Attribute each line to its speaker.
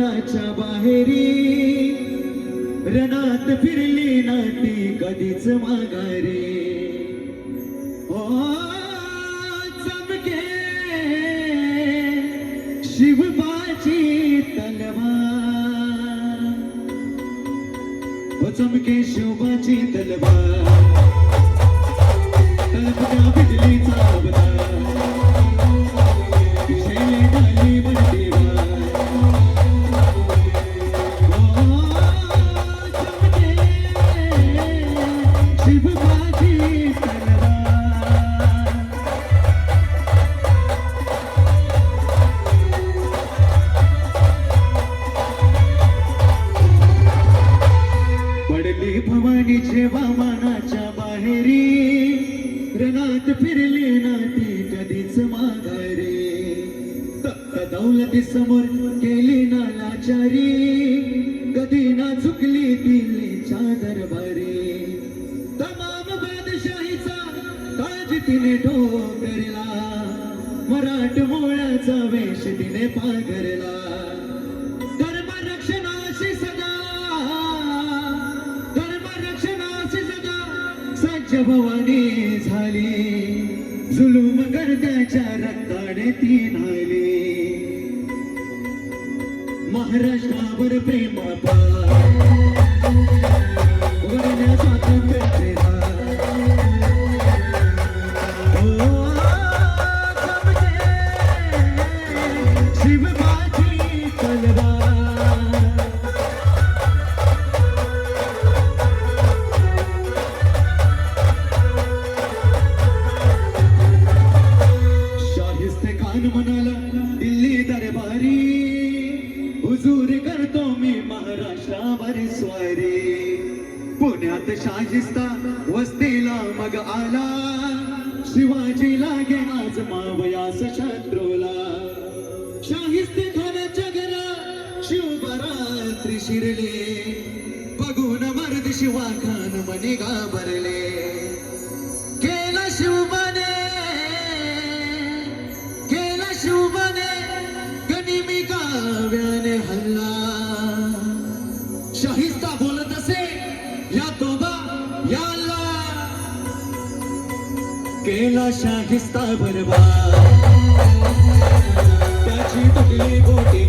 Speaker 1: च्या बाहेरी रणात फिरली नाती कधीच माघारी. ओ चमके शिवबाची तलवार. ओ चमके शिवबाची तलवार. रणात फिरली नाती कधीच माघारी तप्त दौलती समोर केली ना लाचारी कधी ना चुकली दिल्लीच्या दरबारी. तमाम बादशाहीचा ताज तिने ठोकरला. मराठ मोळ्याचा वेश तिने पाघरला. सज्ज भवानी झाली. जुलूम गर्द्याच्या रक्ताने ती न्हाली. महाराष्ट्रावर प्रेम हुजूर करतो मी महाराष्ट्रावर स्वारी. पुण्यात शाहिस्ता वस्तीला मग आला. शिवाजी लागे आज मावयास शत्रूला शाहिस्ते खानाच्या घरा शिवबरात्री शिरले. बघून मर्द शिवा खान मने घाबरले. केला शिवबाने केला शिवबाने गनिमी काव्याने केला शाहिस्ता बरवा त्याची तुटली बोटी